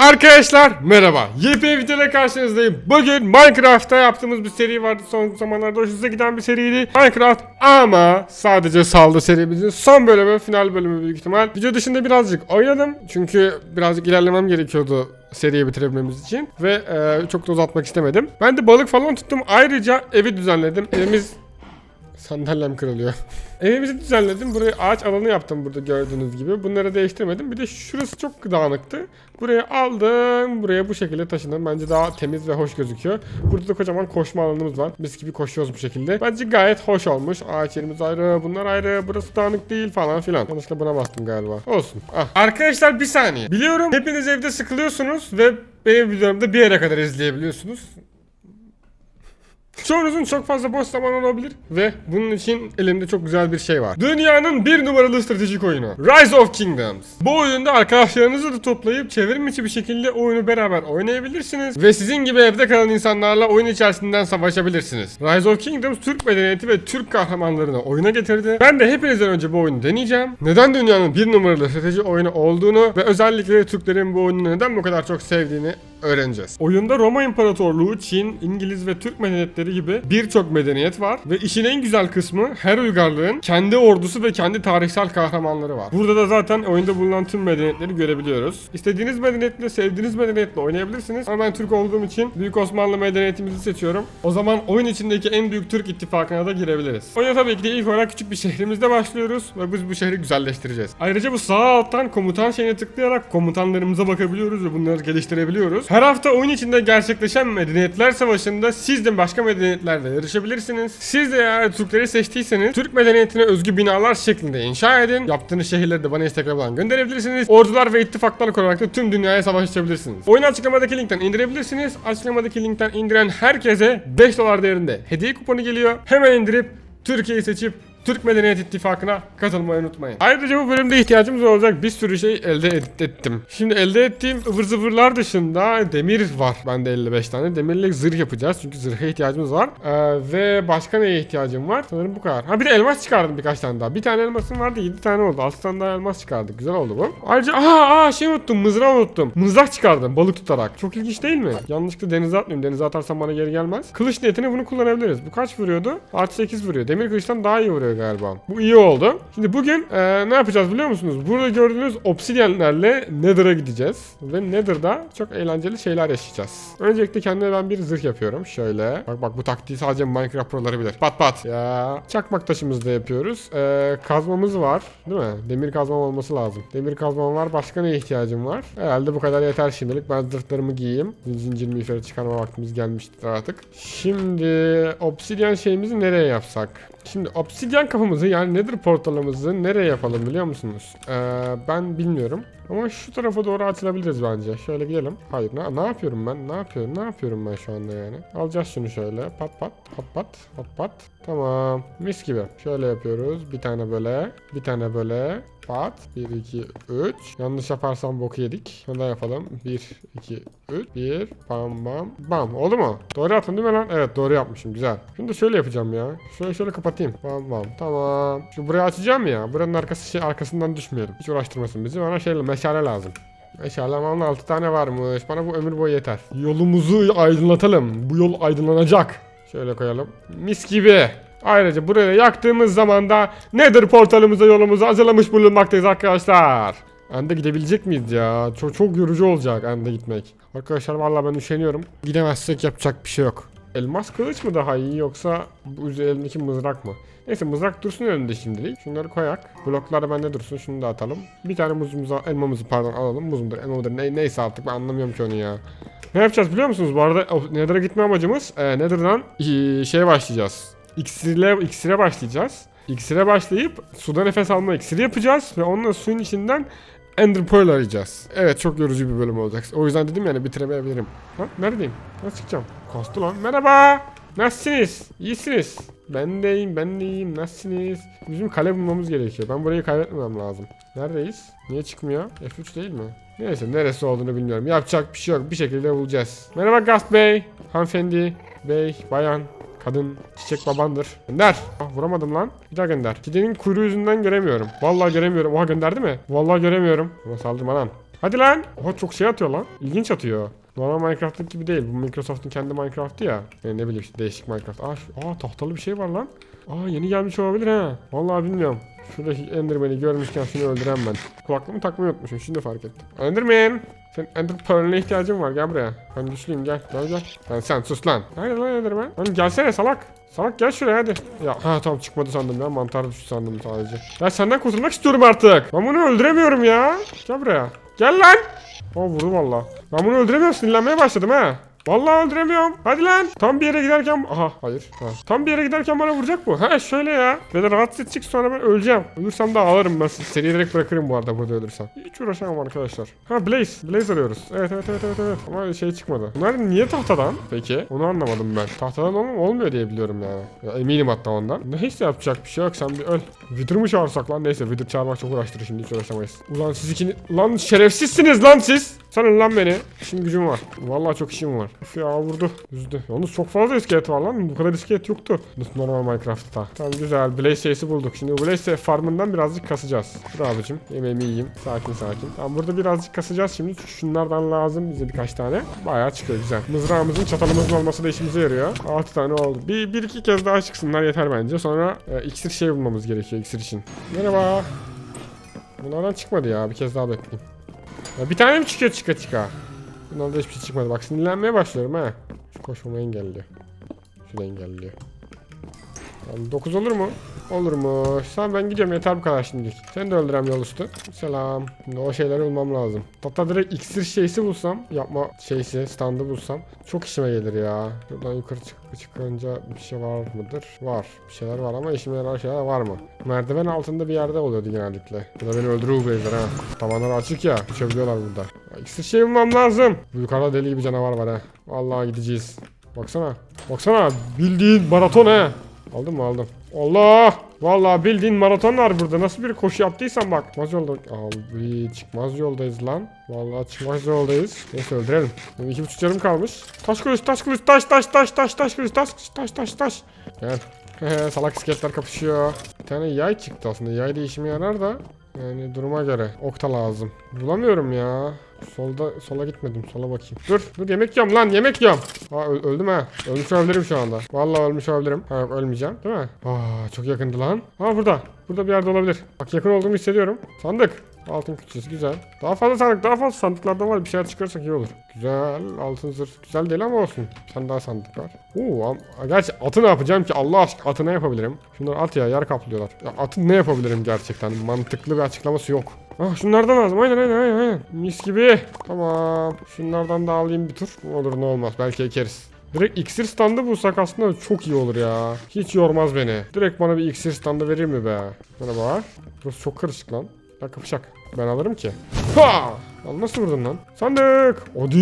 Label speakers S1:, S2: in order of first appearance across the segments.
S1: Arkadaşlar merhaba. Yepyeni videoyla karşınızdayım. Bugün Minecraft'ta yaptığımız bir seri vardı. Son zamanlarda hoşunuza giden bir seriydi. Minecraft ama sadece saldı serimizin son bölümü, final bölümü büyük ihtimal. Video dışında birazcık oynadım. Çünkü birazcık ilerlemem gerekiyordu seriyi bitirebilmemiz için. Ve e, çok da uzatmak istemedim. Ben de balık falan tuttum. Ayrıca evi düzenledim. Evimiz Sandalyem kırılıyor. Evimizi düzenledim. Buraya ağaç alanı yaptım burada gördüğünüz gibi. Bunları değiştirmedim. Bir de şurası çok dağınıktı. Buraya aldım. Buraya bu şekilde taşıdım. Bence daha temiz ve hoş gözüküyor. Burada da kocaman koşma alanımız var. Biz gibi koşuyoruz bu şekilde. Bence gayet hoş olmuş. Ağaç yerimiz ayrı. Bunlar ayrı. Burası dağınık değil falan filan. Yanlışlıkla buna bastım galiba. Olsun. Ah. Arkadaşlar bir saniye. Biliyorum hepiniz evde sıkılıyorsunuz ve benim videomda bir yere kadar izleyebiliyorsunuz. Çoğunuzun çok fazla boş zaman olabilir ve bunun için elimde çok güzel bir şey var. Dünyanın bir numaralı stratejik oyunu Rise of Kingdoms. Bu oyunda arkadaşlarınızı da toplayıp çevrim içi bir şekilde oyunu beraber oynayabilirsiniz ve sizin gibi evde kalan insanlarla oyun içerisinden savaşabilirsiniz. Rise of Kingdoms Türk medeniyeti ve Türk kahramanlarını oyuna getirdi. Ben de hepinizden önce bu oyunu deneyeceğim. Neden dünyanın bir numaralı strateji oyunu olduğunu ve özellikle Türklerin bu oyunu neden bu kadar çok sevdiğini öğreneceğiz. Oyunda Roma İmparatorluğu, Çin, İngiliz ve Türk medeniyetleri gibi birçok medeniyet var ve işin en güzel kısmı her uygarlığın kendi ordusu ve kendi tarihsel kahramanları var. Burada da zaten oyunda bulunan tüm medeniyetleri görebiliyoruz. İstediğiniz medeniyetle, sevdiğiniz medeniyetle oynayabilirsiniz ama ben Türk olduğum için Büyük Osmanlı medeniyetimizi seçiyorum. O zaman oyun içindeki en büyük Türk ittifakına da girebiliriz. Oyuna tabii ki de ilk olarak küçük bir şehrimizde başlıyoruz ve biz bu şehri güzelleştireceğiz. Ayrıca bu sağ alttan komutan şeyine tıklayarak komutanlarımıza bakabiliyoruz ve bunları geliştirebiliyoruz. Her hafta oyun içinde gerçekleşen medeniyetler savaşında siz de başka medeniyetlerle yarışabilirsiniz. Siz de eğer Türkleri seçtiyseniz Türk medeniyetine özgü binalar şeklinde inşa edin. Yaptığınız şehirleri de bana Instagram'dan gönderebilirsiniz. Ordular ve ittifaklar kurarak da tüm dünyaya savaş açabilirsiniz. Oyunu açıklamadaki linkten indirebilirsiniz. Açıklamadaki linkten indiren herkese 5 dolar değerinde hediye kuponu geliyor. Hemen indirip Türkiye'yi seçip Türk Medeniyet İttifakı'na katılmayı unutmayın. Ayrıca bu bölümde ihtiyacımız olacak bir sürü şey elde et- ettim. Şimdi elde ettiğim ıvır zıvırlar dışında demir var. Bende 55 tane. Demirle zırh yapacağız. Çünkü zırha ihtiyacımız var. Ee, ve başka neye ihtiyacım var? Sanırım bu kadar. Ha bir de elmas çıkardım birkaç tane daha. Bir tane elmasım vardı 7 tane oldu. 6 tane daha elmas çıkardık. Güzel oldu bu. Ayrıca aa, aa şey unuttum. Mızrağı unuttum. Mızrak çıkardım balık tutarak. Çok ilginç değil mi? Yanlışlıkla denize atmayayım. Denize atarsam bana geri gelmez. Kılıç niyetine bunu kullanabiliriz. Bu kaç vuruyordu? Artı 8 vuruyor. Demir kılıçtan daha iyi vuruyor galiba. Bu iyi oldu. Şimdi bugün eee, ne yapacağız biliyor musunuz? Burada gördüğünüz obsidyenlerle Nether'a gideceğiz. Ve Nether'da çok eğlenceli şeyler yaşayacağız. Öncelikle kendime ben bir zırh yapıyorum. Şöyle. Bak bak bu taktiği sadece Minecraft proları bilir. Pat pat. Ya. Çakmak taşımızı da yapıyoruz. Eee, kazmamız var. Değil mi? Demir kazmam olması lazım. Demir kazmam var. Başka neye ihtiyacım var? Herhalde bu kadar yeter şimdilik. Ben zırhlarımı giyeyim. Zincir miğferi çıkarma vaktimiz gelmiştir artık. Şimdi obsidyen şeyimizi nereye yapsak? Şimdi obsidyen kapımızı yani nether portalımızı nereye yapalım biliyor musunuz? Ee, ben bilmiyorum. Ama şu tarafa doğru açılabiliriz bence. Şöyle gidelim. Hayır ne, ne yapıyorum ben? Ne yapıyorum? Ne yapıyorum ben şu anda yani? Alacağız şunu şöyle. Pat pat pat pat pat pat. Tamam. Mis gibi. Şöyle yapıyoruz. Bir tane böyle. Bir tane böyle. Pat. 1, 2, 3. Yanlış yaparsam boku yedik. Şunu da yapalım. 1, 2, 3. 1. Bam bam. Bam. Oldu mu? Doğru yaptım değil mi lan? Evet doğru yapmışım. Güzel. Şimdi de şöyle yapacağım ya. Şöyle şöyle kapatayım. Bam bam. Tamam. Şimdi buraya açacağım ya. Buranın arkası şey arkasından düşmeyelim. Hiç uğraştırmasın bizi. Bana şey meşale lazım. Meşale ama 6 tane varmış. Bana bu ömür boyu yeter. Yolumuzu aydınlatalım. Bu yol aydınlanacak. Şöyle koyalım. Mis gibi. Ayrıca buraya yaktığımız zaman da Nether portalımıza yolumuzu hazırlamış bulunmaktayız arkadaşlar. Ende gidebilecek miyiz ya? Çok çok yorucu olacak Ende gitmek. Arkadaşlar vallahi ben üşeniyorum. Gidemezsek yapacak bir şey yok. Elmas kılıç mı daha iyi yoksa bu üzerindeki mızrak mı? Neyse mızrak dursun önünde şimdilik. Şunları koyak. Bloklar bende dursun. Şunu da atalım. Bir tane muzumuzu, elmamızı pardon alalım. Muz mudur, elma mıdır ne, neyse artık ben anlamıyorum ki onu ya. Ne yapacağız biliyor musunuz? Bu arada Nether'a gitme amacımız e, Nether'dan e, şeye başlayacağız. İksirle, iksire başlayacağız. İksire başlayıp suda nefes alma iksiri yapacağız ve onunla suyun içinden Ender Pearl arayacağız. Evet çok yorucu bir bölüm olacak. O yüzden dedim yani bitiremeyebilirim. Ha neredeyim? Nasıl çıkacağım? Kastı lan. Merhaba. Nasılsınız? İyisiniz. Ben de iyiyim, ben de iyiyim. Nasılsınız? Bizim kale bulmamız gerekiyor. Ben burayı kaybetmemem lazım. Neredeyiz? Niye çıkmıyor? F3 değil mi? Neyse neresi olduğunu bilmiyorum. Yapacak bir şey yok. Bir şekilde bulacağız. Merhaba Gast Bey. Hanımefendi. Bey. Bayan. Kadın çiçek babandır. Gönder. Ah, vuramadım lan. Bir daha gönder. Kidenin kuyruğu yüzünden göremiyorum. Vallahi göremiyorum. Oha gönderdi mi? Vallahi göremiyorum. Ama saldırma lan. Hadi lan. Oha çok şey atıyor lan. İlginç atıyor. Normal Minecraft'taki gibi değil. Bu Microsoft'un kendi Minecraft'ı ya. Yani ne bileyim işte değişik Minecraft. Aa, şu- aa tahtalı bir şey var lan. Aa yeni gelmiş olabilir ha. Vallahi bilmiyorum. Şuradaki Enderman'i görmüşken şunu öldürem ben. Kulaklığımı takmayı unutmuşum. Şimdi fark ettim. Enderman! Sen Ender Pearl'ine ihtiyacın var. Gel buraya. Ben güçlüyüm gel. Gel gel. Lan sen sus lan. Nerede lan Enderman? Lan gelsene salak. Salak gel şuraya hadi. Ya ha tamam çıkmadı sandım ya. Mantar düştü sandım sadece. Ya senden kurtulmak istiyorum artık. Ben bunu öldüremiyorum ya. Gel buraya. Gel lan. Aa vurdu valla. Ben bunu öldüremiyorum sinirlenmeye başladım ha. Vallahi öldüremiyorum. Hadi lan. Tam bir yere giderken... Aha hayır. Ha. Tam bir yere giderken bana vuracak bu. Ha şöyle ya. Beni rahatsız edecek sonra ben öleceğim. Ölürsem de ağlarım ben. Seni direkt bırakırım bu arada burada ölürsem. Hiç uğraşamam arkadaşlar. Ha Blaze. Blaze arıyoruz. Evet evet evet evet. evet. Ama şey çıkmadı. Bunlar niye tahtadan? Peki. Onu anlamadım ben. Tahtadan ol olmuyor diye biliyorum yani. Ya, eminim hatta ondan. Neyse yapacak bir şey yok. Sen bir öl. Wither mı çağırsak lan? Neyse Wither çağırmak çok uğraştırır şimdi hiç uğraşamayız. Ulan siz ikini... Lan şerefsizsiniz lan siz. Sanın lan beni. İşim gücüm var. Vallahi çok işim var. Üf ya vurdu. Üzdü. Yalnız çok fazla iskelet var lan. Bu kadar iskelet yoktu. Normal Minecraft'ta. Tamam güzel. Blaze şeysi bulduk. Şimdi bu Blaze farmından birazcık kasacağız. Dur abicim. Yemeğimi yiyeyim. Sakin sakin. Tamam burada birazcık kasacağız şimdi. Şunlardan lazım bize birkaç tane. Bayağı çıkıyor güzel. Mızrağımızın çatalımızın olması da işimize yarıyor. 6 tane oldu. Bir, bir iki kez daha çıksınlar yeter bence. Sonra e, iksir şey bulmamız gerekiyor iksir için. Merhaba. Bunlardan çıkmadı ya. Bir kez daha bekleyeyim. Ya bir tane mi çıkıyor çıka çıka? Bundan da hiçbir şey çıkmadı. Bak sinirlenmeye başlıyorum ha. Şu koşmamı engelliyor. Şu da engelliyor. Tamam 9 olur mu? Olur mu? Tamam ben gidiyorum yeter bu kadar şimdilik. Seni de öldürem yol üstü. Selam. Şimdi o şeyleri bulmam lazım. Hatta direkt iksir şeysi bulsam, yapma şeysi, standı bulsam çok işime gelir ya. Buradan yukarı çık çıkınca bir şey var mıdır? Var. Bir şeyler var ama işime yarar şeyler var mı? Merdiven altında bir yerde oluyordu genellikle. Bu da beni öldürür bu beyler ha. Tavanlar açık ya. Uçabiliyorlar burada. İksir şey bulmam lazım. Bu yukarıda deli gibi canavar var ha. Vallahi gideceğiz. Baksana. Baksana bildiğin maraton he. Aldım mı aldım. Allah! Vallahi bildiğin maraton var burada. Nasıl bir koşu yaptıysan bak. Çıkmaz yolda. Abi çıkmaz yoldayız lan. Vallahi çıkmaz yoldayız. Neyse öldürelim. Benim iki buçuk yarım kalmış. Taş kılıç taş kılıç taş taş taş taş taş kılıç taş taş taş taş. Gel. Salak iskeletler kapışıyor. Bir tane yay çıktı aslında. Yay da işime yarar da. Yani duruma göre. Okta lazım. Bulamıyorum ya. Solda sola gitmedim. Sola bakayım. Dur. Dur yemek yiyorum lan. Yemek yiyorum. Aa öl- öldüm ha. Ölmüş olabilirim şu anda. Vallahi ölmüş olabilirim. Ha yok ölmeyeceğim. Değil mi? Aa çok yakındı lan. Ha burada. Burada bir yerde olabilir. Bak yakın olduğumu hissediyorum. Sandık. Altın küçüğüz güzel. Daha fazla sandık daha fazla sandıklardan var bir şeyler çıkarsak iyi olur. Güzel altın zırh güzel değil ama olsun. Sen daha sandık var. Oo gerçi atı ne yapacağım ki Allah aşkına atı ne yapabilirim? Şunlar at ya yer kaplıyorlar. Ya atı ne yapabilirim gerçekten mantıklı bir açıklaması yok. Ah şunlardan lazım aynen aynen aynen. aynen. Mis gibi. Tamam. Şunlardan da alayım bir tur. Ne olur ne olmaz belki ekeriz. Direkt iksir standı bulsak aslında çok iyi olur ya. Hiç yormaz beni. Direkt bana bir iksir standı verir mi be? Merhaba. Burası çok karışık lan. Ya kapışak. Ben alırım ki. Ha! Lan nasıl vurdun lan? Sandık. Hadi.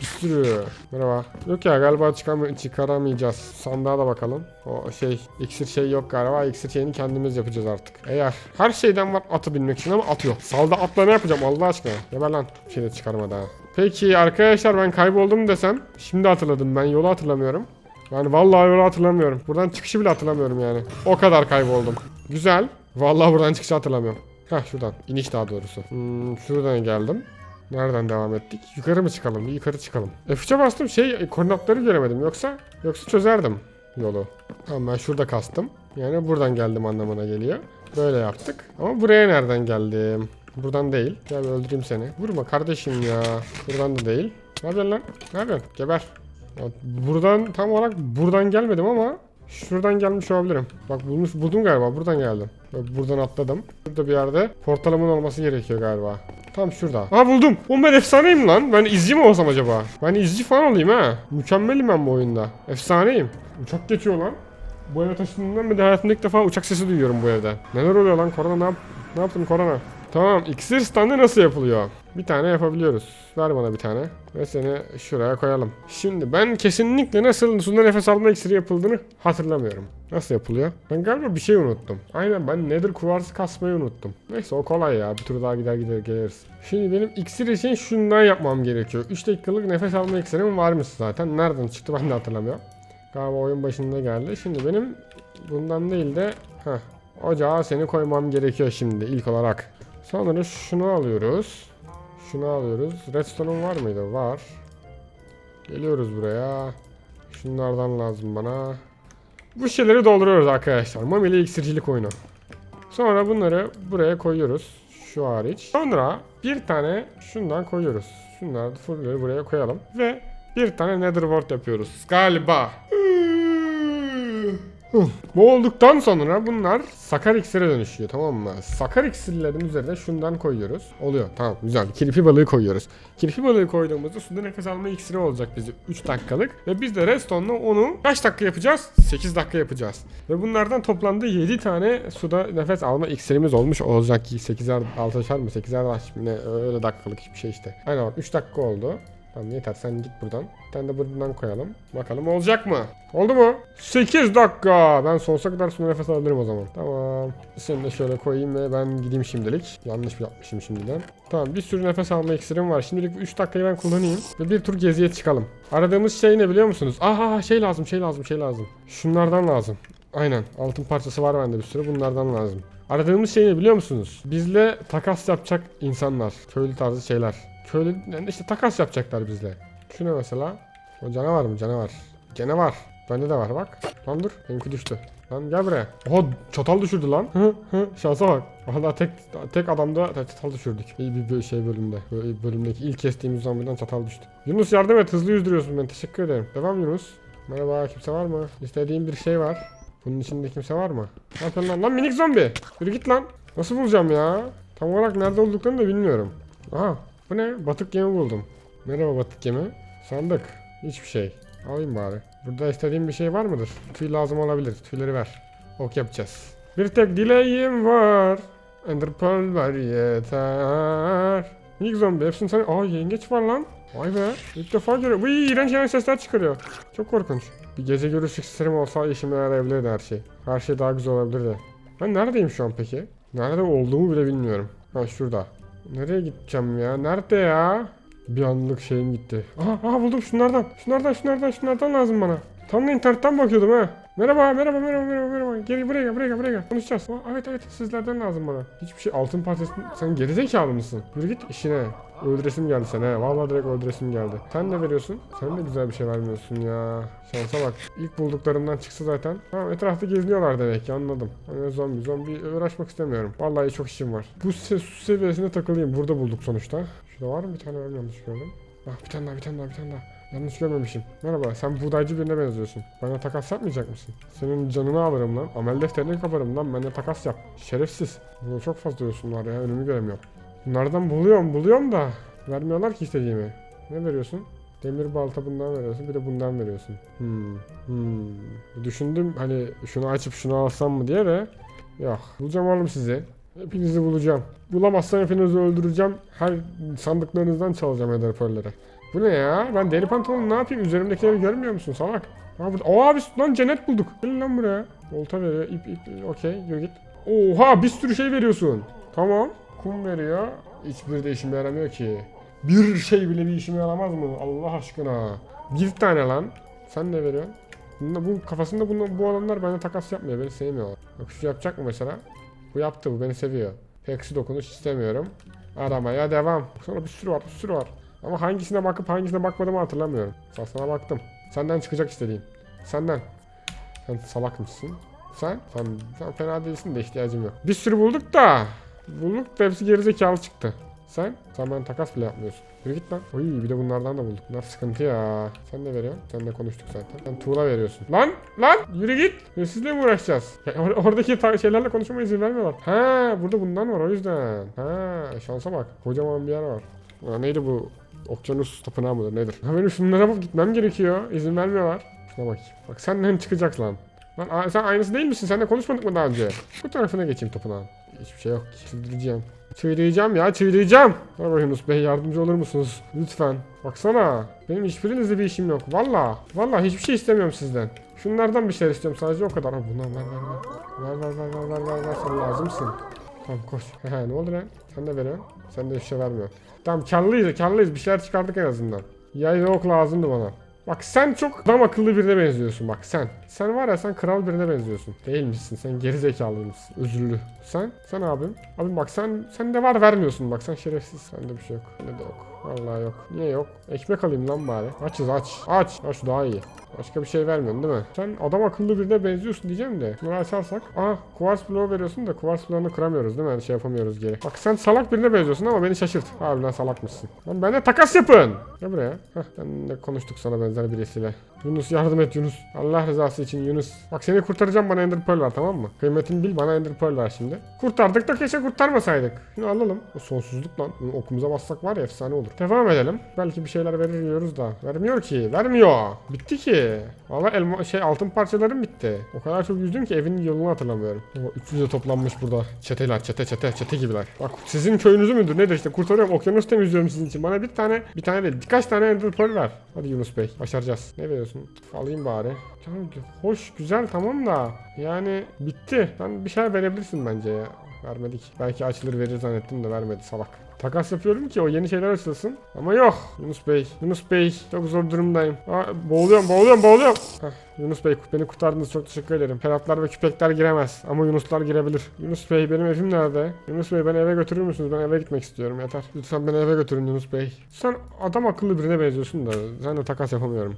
S1: Bir sürü. Merhaba. Yok ya galiba çıkam çıkaramayacağız. Sandığa da bakalım. O şey iksir şey yok galiba. İksir şeyini kendimiz yapacağız artık. Eğer her şeyden var atı binmek için ama at yok. Salda atla ne yapacağım Allah aşkına? Geber lan. Bir şey de çıkarmadı ha. Peki arkadaşlar ben kayboldum desem. Şimdi hatırladım ben yolu hatırlamıyorum. Yani vallahi yolu hatırlamıyorum. Buradan çıkışı bile hatırlamıyorum yani. O kadar kayboldum. Güzel. Vallahi buradan çıkışı hatırlamıyorum. Heh şuradan. İniş daha doğrusu. Hmm, şuradan geldim. Nereden devam ettik? Yukarı mı çıkalım? Bir yukarı çıkalım. F3'e bastım şey koordinatları göremedim. Yoksa yoksa çözerdim yolu. Tamam ben şurada kastım. Yani buradan geldim anlamına geliyor. Böyle yaptık. Ama buraya nereden geldim? Buradan değil. Gel öldüreyim seni. Vurma kardeşim ya. Buradan da değil. Ne yapıyorsun lan? Ne yapıyorsun? Geber. Buradan tam olarak buradan gelmedim ama şuradan gelmiş olabilirim. Bak bulmuş buldum galiba. Buradan geldim. Buradan atladım. Burada bir yerde portalımın olması gerekiyor galiba. Tam şurada. Aa buldum. Oğlum ben efsaneyim lan. Ben izci mi olsam acaba? Ben izci falan olayım ha. Mükemmelim ben bu oyunda. Efsaneyim. Uçak geçiyor lan. Bu eve taşındığımdan beri hayatımda ilk defa uçak sesi duyuyorum bu evde. Neler oluyor lan korona ne, yap ne yaptın korona? Tamam iksir standı nasıl yapılıyor? Bir tane yapabiliyoruz. Ver bana bir tane. Ve seni şuraya koyalım. Şimdi ben kesinlikle nasıl suda nefes alma iksiri yapıldığını hatırlamıyorum. Nasıl yapılıyor? Ben galiba bir şey unuttum. Aynen ben nedir kuvarsı kasmayı unuttum. Neyse o kolay ya. Bir tur daha gider gider geliriz. Şimdi benim iksir için şundan yapmam gerekiyor. 3 dakikalık nefes alma iksirim varmış zaten. Nereden çıktı ben de hatırlamıyorum. Galiba oyun başında geldi. Şimdi benim bundan değil de heh, ocağa seni koymam gerekiyor şimdi ilk olarak. Sonra şunu alıyoruz. Şunu alıyoruz. Redstone'un var mıydı? Var. Geliyoruz buraya. Şunlardan lazım bana. Bu şeyleri dolduruyoruz arkadaşlar. Mamili iksircilik oyunu. Sonra bunları buraya koyuyoruz. Şu hariç. Sonra bir tane şundan koyuyoruz. Şunları fullleri buraya koyalım. Ve bir tane nether wart yapıyoruz. Galiba. Bu olduktan sonra bunlar sakar iksire dönüşüyor tamam mı? Sakar iksirlerin üzerine şundan koyuyoruz. Oluyor tamam güzel. Kirpi balığı koyuyoruz. Kirpi balığı koyduğumuzda suda nefes alma iksiri olacak bize 3 dakikalık. Ve biz de redstone'la onu kaç dakika yapacağız? 8 dakika yapacağız. Ve bunlardan toplamda 7 tane suda nefes alma iksirimiz olmuş olacak ki 8'er 6'şer mi 8'er daş mı ne öyle dakikalık hiçbir şey işte. Aynen bak 3 dakika oldu. Tamam yeter sen git buradan. Bir tane de buradan koyalım. Bakalım olacak mı? Oldu mu? 8 dakika. Ben sonsuza kadar su nefes alırım o zaman. Tamam. Seni de şöyle koyayım ve ben gideyim şimdilik. Yanlış yapmışım şimdiden. Tamam bir sürü nefes alma iksirim var. Şimdilik 3 dakikayı ben kullanayım. Ve bir tur geziye çıkalım. Aradığımız şey ne biliyor musunuz? Aha şey lazım şey lazım şey lazım. Şunlardan lazım. Aynen altın parçası var bende bir sürü bunlardan lazım. Aradığımız şey ne biliyor musunuz? Bizle takas yapacak insanlar. Köylü tarzı şeyler. Köylü yani işte takas yapacaklar bizle. Şuna mesela. O canavar mı? Canavar. Canavar. Bende de var bak. Lan dur. Benimki düştü. Lan gel buraya. Oha çatal düşürdü lan. Hı hı. Şansa bak. Valla tek tek adamda çatal düşürdük. İyi bir bö- şey bölümde. Böyle bölümdeki ilk kestiğimiz zombiden çatal düştü. Yunus yardım et. Hızlı yüzdürüyorsun beni. Teşekkür ederim. Devam Yunus. Merhaba. Kimse var mı? İstediğim bir şey var. Bunun içinde kimse var mı? Ne yapıyorsun lan? Lan minik zombi. Yürü git lan. Nasıl bulacağım ya? Tam olarak nerede olduklarını da bilmiyorum. Aha. Bu ne? Batık gemi buldum. Merhaba batık gemi. Sandık. Hiçbir şey. Alayım bari. Burada istediğim bir şey var mıdır? Tüy lazım olabilir. Tüyleri ver. Ok yapacağız. Bir tek dileğim var. Ender Pearl ver yeter. Minik zombi. Hepsini sana... Aa yengeç var lan. Vay be. İlk defa görüyorum. Vıy iğrenç iğrenç sesler çıkarıyor. Çok korkunç. Bir gece görüş iksirim olsa işime yarayabilirdi her şey. Her şey daha güzel olabilirdi. Ben neredeyim şu an peki? Nerede olduğumu bile bilmiyorum. Ha şurada. Nereye gideceğim ya? Nerede ya? Bir anlık şeyim gitti. Aha, aha buldum şunlardan. Şunlardan şunlardan şunlardan lazım bana. Tam da internetten bakıyordum ha. Merhaba merhaba merhaba merhaba merhaba. Gel buraya buraya buraya. Konuşacağız. Aa, evet evet sizlerden lazım bana. Hiçbir şey altın parçası. Sen gerizekalı mısın? Yürü git işine. Öldüresim geldi sana he. Vallahi direkt öldüresim geldi. Sen ne veriyorsun? Sen de güzel bir şey vermiyorsun ya. Şansa bak. İlk bulduklarımdan çıksa zaten. Tamam etrafta geziniyorlar demek ki anladım. Hani zombi zombi uğraşmak istemiyorum. Vallahi çok işim var. Bu se su seviyesine takılayım. Burada bulduk sonuçta. Şurada var mı bir tane ben yanlış gördüm. Bak bir tane daha bir tane daha bir tane daha. Yanlış görmemişim. Merhaba sen buğdaycı birine benziyorsun. Bana takas yapmayacak mısın? Senin canını alırım lan. Amel defterini kaparım lan. Benimle takas yap. Şerefsiz. Burada çok fazla yosun var ya. Önümü göremiyorum. Bunlardan buluyorum buluyorum da. Vermiyorlar ki istediğimi. Ne veriyorsun? Demir balta bundan veriyorsun. Bir de bundan veriyorsun. Hmm. Hmm. Düşündüm hani şunu açıp şunu alsam mı diye de. Yok. Bulacağım oğlum sizi. Hepinizi bulacağım. Bulamazsam hepinizi öldüreceğim. Her sandıklarınızdan çalacağım eder pearl'leri. Bu ne ya? Ben deri pantolonu ne yapayım? Üzerimdekileri görmüyor musun salak? Ha burada. Oha abi lan cennet bulduk. Gelin lan buraya. Olta veriyor. ip ip. Okey yürü git. Oha bir sürü şey veriyorsun. Tamam. Kum veriyor. Hiçbiri de işime yaramıyor ki. Bir şey bile bir işime yaramaz mı? Allah aşkına. Bir tane lan. Sen ne veriyorsun? Bunda, bu kafasında bunu, bu adamlar bana takas yapmıyor. Beni sevmiyorlar. Bak şu yapacak mı mesela? Bu yaptı bu beni seviyor. Peksi dokunuş istemiyorum. Aramaya devam. Sonra bir sürü var bir sürü var. Ama hangisine bakıp hangisine bakmadığımı hatırlamıyorum. Sa- Sana baktım. Senden çıkacak istediğim. Senden. Sen salak mısın? Sen? Sen, sen fena değilsin de ihtiyacım yok. Bir sürü bulduk da. Bulduk da hepsi gerizekalı çıktı. Sen? Sen ben takas bile yapmıyorsun. Yürü git lan. Oy bir de bunlardan da bulduk. Bunlar sıkıntı ya. Sen ne veriyorsun? Sen de konuştuk zaten. Sen tuğla veriyorsun. Lan! Lan! Yürü git. Hırsızla mı uğraşacağız? Ya or- oradaki şeylerle konuşmama izin vermiyorlar. Ha, burada bundan var o yüzden. Ha, şansa bak. Kocaman bir yer var. Ya neydi bu? Okyanus tapınağı mıdır nedir? Ha benim şunlara bak gitmem gerekiyor. İzin vermiyorlar. Şuna bak. Bak senden çıkacak lan. Lan sen aynısı değil misin? Seninle konuşmadık mı daha önce? Bu tarafına geçeyim tapınağın. Hiçbir şey yok. Çıldıracağım. Çıldıracağım ya çıldıracağım. Merhaba Yunus Bey yardımcı olur musunuz? Lütfen. Baksana. Benim hiçbirinizle bir işim yok. Valla. Valla hiçbir şey istemiyorum sizden. Şunlardan bir şeyler istiyorum sadece o kadar. Ha, Bundan ver ver ver. Ver ver ver ver ver ver ver. Sen lazımsın. Tamam koş. He ne oldu lan? Sen de veriyorsun. Sen de bir şey vermiyor. Tamam karlıyız karlıyız. Bir şeyler çıkardık en azından. Yay ve ok lazımdı bana. Bak sen çok adam akıllı birine benziyorsun bak sen. Sen var ya sen kral birine benziyorsun. Değil misin? Sen geri zekalıymışsın. Özürlü. Sen? Sen abim. Abim bak sen sen de var vermiyorsun bak sen şerefsiz. Sende bir şey yok. Bende de yok. Vallahi yok. Niye yok? Ekmek alayım lan bari. Açız aç. Aç. Ha şu daha iyi. Başka bir şey vermiyorsun değil mi? Sen adam akıllı birine benziyorsun diyeceğim de. Şunu açarsak. Aa kuvars bloğu veriyorsun da kuvars bloğunu kıramıyoruz değil mi? Şey yapamıyoruz geri. Bak sen salak birine benziyorsun ama beni şaşırt. Harbiden salakmışsın. Lan benimle takas yapın. Gel buraya. Heh ben de konuştuk sana benzer birisiyle. Yunus yardım et Yunus. Allah rızası için Yunus. Bak seni kurtaracağım bana Ender Pearl ver tamam mı? Kıymetini bil bana Ender Pearl ver şimdi. Kurtardık da keşke kurtarmasaydık. Şunu alalım. O sonsuzluk lan. Okumuza bassak var ya efsane olur. Devam edelim. Belki bir şeyler verir diyoruz da. Vermiyor ki. Vermiyor. Bitti ki. Valla elma şey altın parçalarım bitti. O kadar çok yüzdüm ki evinin yolunu hatırlamıyorum. O 300 de toplanmış burada. Çeteler çete çete çete gibiler. Bak sizin köyünüzü müdür nedir işte kurtarıyorum okyanus temizliyorum sizin için. Bana bir tane bir tane değil birkaç tane Ender Pearl ver. Hadi Yunus Bey başaracağız. Ne veriyorsun? Alayım bari. Tamam, hoş güzel tamam da yani bitti. Sen bir şeyler verebilirsin bence ya. Vermedik. Belki açılır verir zannettim de vermedi salak. Takas yapıyorum ki o yeni şeyler açılsın. Ama yok. Yunus Bey. Yunus Bey. Çok zor durumdayım. Aa, boğuluyorum boğuluyorum boğuluyorum. Heh, Yunus Bey beni kurtardınız çok teşekkür ederim. Ferhatlar ve küpekler giremez. Ama Yunuslar girebilir. Yunus Bey benim evim nerede? Yunus Bey beni eve götürür müsünüz? Ben eve gitmek istiyorum yeter. Lütfen beni eve götürün Yunus Bey. Sen adam akıllı birine benziyorsun da sen de takas yapamıyorum.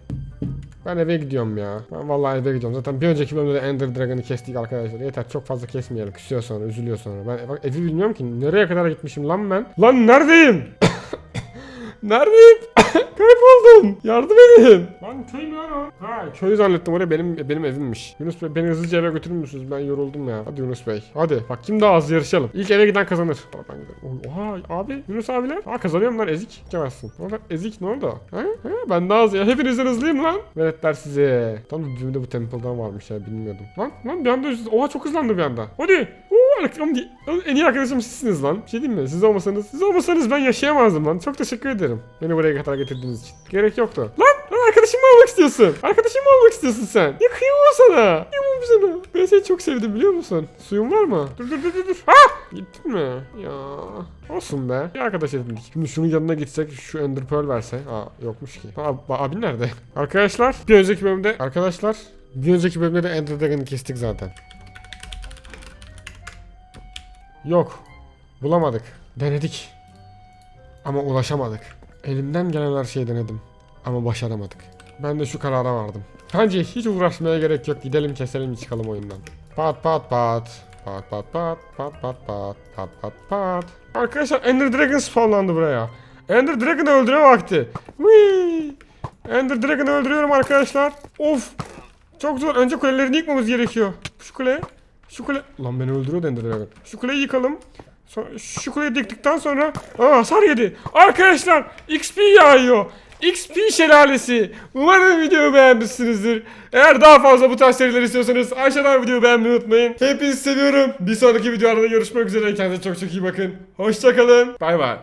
S1: Ben eve gidiyorum ya. Ben vallahi eve gidiyorum. Zaten bir önceki bölümde de Ender Dragon'ı kestik arkadaşlar. Yeter çok fazla kesmeyelim. Küsüyor sonra, üzülüyor sonra. Ben bak, evi bilmiyorum ki. Nereye kadar gitmişim lan ben? Lan neredeyim? Neredeyim? Kayboldum. Yardım edin. Lan köy mü lan? Ha köyü zannettim oraya benim benim evimmiş. Yunus Bey beni hızlıca eve götürür müsünüz? Ben yoruldum ya. Hadi Yunus Bey. Hadi bak kim daha az yarışalım. İlk eve giden kazanır. Aa, Ben giderim. Oha abi Yunus abiler. Aa kazanıyorum lan ezik. Geçemezsin. Ne oldu? Ezik ne oldu? Ha? Ha? Ben daha az ya. Hepinizden hızlıyım lan. Veletler size. Tam da düğünde bu Temple'dan varmış ya bilmiyordum. Lan lan bir anda Oha çok hızlandı bir anda. Hadi. En iyi arkadaşım sizsiniz lan. Bir şey diyeyim mi? Siz olmasanız, siz olmasanız ben yaşayamazdım lan. Çok teşekkür ederim. Beni buraya kadar getirdiğiniz için. Gerek yoktu. Lan, lan arkadaşım mı olmak istiyorsun? Arkadaşım mı olmak istiyorsun sen? Ya kıyamam sana. Kıyamam sana. Ben seni çok sevdim biliyor musun? Suyun var mı? Dur dur dur dur. Ha! Gittin mi? Ya. Olsun be. Bir arkadaş edindik. Şimdi şunun yanına gitsek şu Ender Pearl verse. Aa yokmuş ki. Aa, abin nerede? Arkadaşlar bir önceki bölümde arkadaşlar bir önceki bölümde de Ender Dragon'ı kestik zaten. Yok. Bulamadık. Denedik. Ama ulaşamadık. Elimden gelen her şeyi denedim. Ama başaramadık. Ben de şu karara vardım. Bence hiç uğraşmaya gerek yok. Gidelim keselim çıkalım oyundan. Pat pat pat. Pat pat pat. Pat pat pat. Pat pat pat. Arkadaşlar Ender Dragon spawnlandı buraya. Ender Dragon'ı öldürme vakti. Whee! Ender Dragon'ı öldürüyorum arkadaşlar. Of. Çok zor. Önce kulelerini yıkmamız gerekiyor. Şu kule. Şu kule... Lan beni öldürüyor Ender Dragon. Şu kuleyi yıkalım. Şu kuleyi yıktıktan sonra... Aa hasar yedi. Arkadaşlar XP yağıyor. XP şelalesi. Umarım videoyu beğenmişsinizdir. Eğer daha fazla bu tarz seriler istiyorsanız aşağıdan videoyu beğenmeyi unutmayın. Hepinizi seviyorum. Bir sonraki videolarda görüşmek üzere. Kendinize çok çok iyi bakın. Hoşçakalın. Bay bay.